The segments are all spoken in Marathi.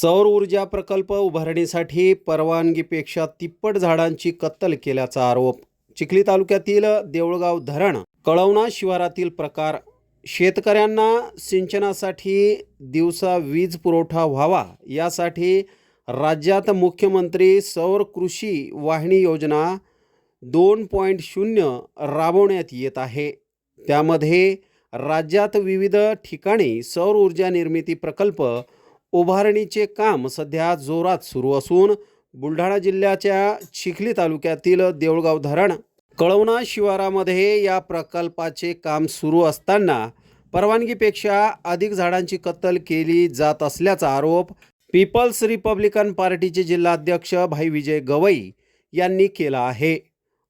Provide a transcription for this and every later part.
सौर ऊर्जा प्रकल्प उभारणीसाठी परवानगीपेक्षा तिप्पट झाडांची कत्तल केल्याचा आरोप. चिखली तालुक्यातील देऊळगाव धरण कळवणा शिवारातील प्रकार शेतकऱ्यांना सिंचनासाठी दिवसा वीज पुरवठा व्हावा यासाठी राज्यात मुख्यमंत्री सौर कृषी वाहिनी योजना दोन पॉईंट शून्य राबवण्यात येत आहे. त्यामध्ये राज्यात विविध ठिकाणी सौर ऊर्जा निर्मिती प्रकल्प उभारणीचे काम सध्या जोरात सुरू असून बुलढाणा जिल्ह्याच्या चिखली तालुक्यातील देऊळगाव धरण कळवणा शिवारामध्ये या प्रकल्पाचे काम सुरू असताना परवानगीपेक्षा अधिक झाडांची कत्तल केली जात असल्याचा आरोप पीपल्स रिपब्लिकन पार्टीचे जिल्हाध्यक्ष भाई विजय गवई यांनी केला आहे.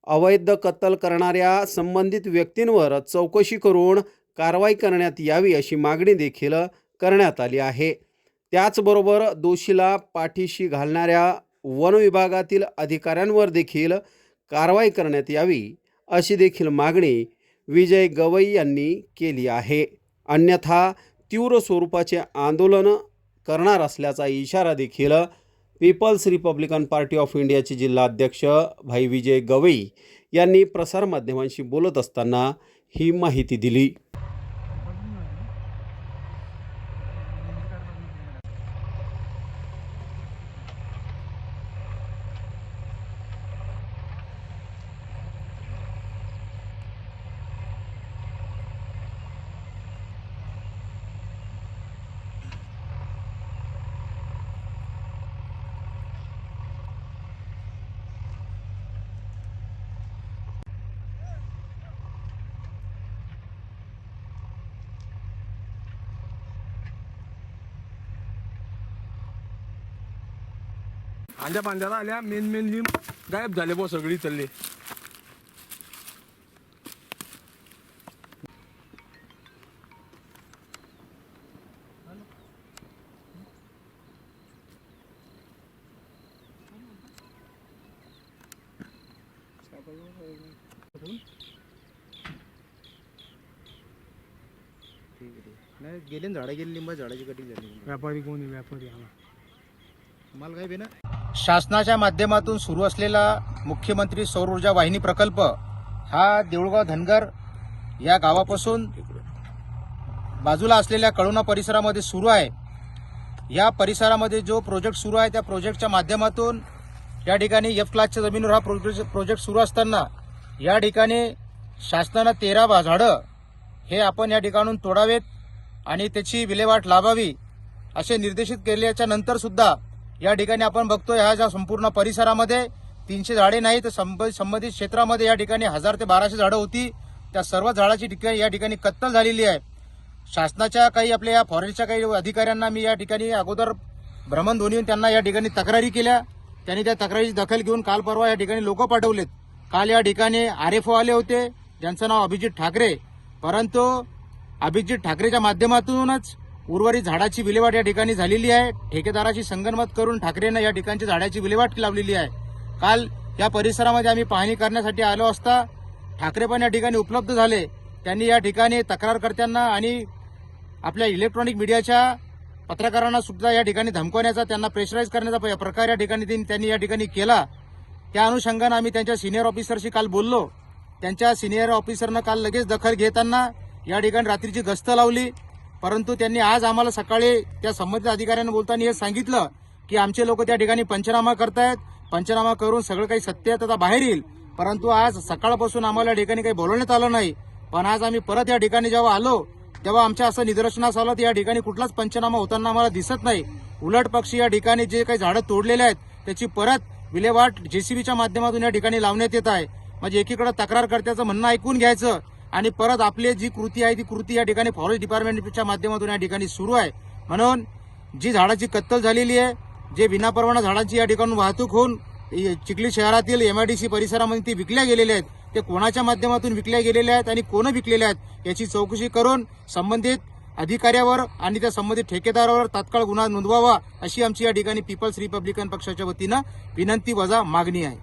अवैध कत्तल करणाऱ्या संबंधित व्यक्तींवर चौकशी करून कारवाई करण्यात यावी अशी मागणी देखील करण्यात आली आहे. त्याचबरोबर दोषीला पाठीशी घालणाऱ्या वन विभागातील अधिकाऱ्यांवर देखील कारवाई करण्यात यावी अशी देखील मागणी विजय गवई यांनी केली आहे. अन्यथा तीव्र स्वरूपाचे आंदोलन करणार असल्याचा इशारा देखील पीपल्स रिपब्लिकन पार्टी ऑफ इंडियाचे जिल्हाध्यक्ष भाई विजय गवई यांनी प्रसारमाध्यमांशी बोलत असताना ही माहिती दिली. आंध्या पांड्याला आल्या मेन मेन लिंब गायब झाले बो सगळी चालली नाही गेले ना झाडं गेली लिंबा झाडाची कटिंग झाली. व्यापारी कोणी व्यापारी आला. मला काय बेना शासनाच्या माध्यमातून सुरू असलेला मुख्यमंत्री सौर ऊर्जा वाहिनी प्रकल्प हा देऊळगाव धनगर या गावापासून बाजूला असलेल्या कळोना परिसरामध्ये सुरू आहे. या परिसरामध्ये जो प्रोजेक्ट सुरू आहे त्या प्रोजेक्टच्या माध्यमातून या ठिकाणी एफ क्लासच्या जमिनीवर हा प्रोजेक्ट प्रोजेक्ट सुरू असताना या ठिकाणी शासनानं तेरा बा- झाडं हे आपण या ठिकाणून तोडावेत आणि त्याची विल्हेवाट लावावी असे निर्देशित केल्याच्या नंतरसुद्धा या ठिकाणी आपण बघतोय ह्या ज्या संपूर्ण परिसरामध्ये तीनशे झाडे नाही तर संब- संबंधित क्षेत्रामध्ये या ठिकाणी हजार ते बाराशे झाडं होती. त्या सर्व झाडाची ठिकाणी या ठिकाणी कत्तल झालेली आहे. शासनाच्या काही आपल्या या फॉरेस्टच्या काही अधिकाऱ्यांना मी या ठिकाणी अगोदर भ्रमणध्वनीहून त्यांना या ठिकाणी तक्रारी केल्या. त्यांनी त्या तक्रारीची दखल घेऊन काल परवा या ठिकाणी लोक पाठवलेत. काल या ठिकाणी आर एफ आले होते. ज्यांचं नाव अभिजित ठाकरे. परंतु अभिजित ठाकरेच्या माध्यमातूनच उर्वरित झाडाची विल्हेवाट या ठिकाणी झालेली आहे. ठेकेदाराशी संगनमत करून ठाकरेनं या ठिकाणची झाडाची विल्हेवाट लावलेली आहे. काल या परिसरामध्ये आम्ही पाहणी करण्यासाठी आलो असता ठाकरे पण या ठिकाणी उपलब्ध झाले. त्यांनी या ठिकाणी तक्रारकर्त्यांना आणि आपल्या इलेक्ट्रॉनिक मीडियाच्या पत्रकारांना सुद्धा या ठिकाणी धमकवण्याचा त्यांना प्रेशराईज करण्याचा प्रकार या ठिकाणी त्यांनी या ठिकाणी केला. त्या अनुषंगानं आम्ही त्यांच्या सिनियर ऑफिसरशी काल बोललो. त्यांच्या सिनियर ऑफिसरनं काल लगेच दखल घेताना या ठिकाणी रात्रीची गस्त लावली. परंतु त्यांनी आज आम्हाला सकाळी त्या संबंधित अधिकाऱ्यांना बोलताना हे सांगितलं की आमचे लोक त्या ठिकाणी पंचनामा करतायत. पंचनामा करून सगळं काही सत्य सत्यता बाहेर येईल. परंतु आज सकाळपासून आम्हाला या ठिकाणी काही बोलवण्यात आलं नाही. पण आज आम्ही परत या ठिकाणी जेव्हा आलो तेव्हा आमच्या असं निदर्शनास आलं तर या ठिकाणी कुठलाच पंचनामा होताना आम्हाला दिसत नाही. उलट पक्षी या ठिकाणी जे काही झाडं तोडलेले आहेत त्याची परत विल्हेवाट जेसीबीच्या माध्यमातून या ठिकाणी लावण्यात येत आहे. म्हणजे एकीकडे तक्रारकर्त्याचं म्हणणं ऐकून घ्यायचं आणि परत आपली जी कृती आहे ती कृती या ठिकाणी फॉरेस्ट डिपार्टमेंटच्या माध्यमातून या ठिकाणी सुरू आहे. म्हणून जी झाडाची कत्तल झालेली आहे जे विनापरवाना झाडांची या ठिकाणून वाहतूक होऊन चिखली शहरातील एमआयडीसी परिसरामध्ये ती विकल्या गेलेल्या आहेत. ते कोणाच्या माध्यमातून विकल्या गेलेल्या आहेत आणि कोण विकलेल्या आहेत याची चौकशी करून संबंधित अधिकाऱ्यावर आणि त्या संबंधित ठेकेदारावर तात्काळ गुन्हा नोंदवावा अशी आमची या ठिकाणी पीपल्स रिपब्लिकन पक्षाच्या वतीनं विनंती वजा मागणी आहे.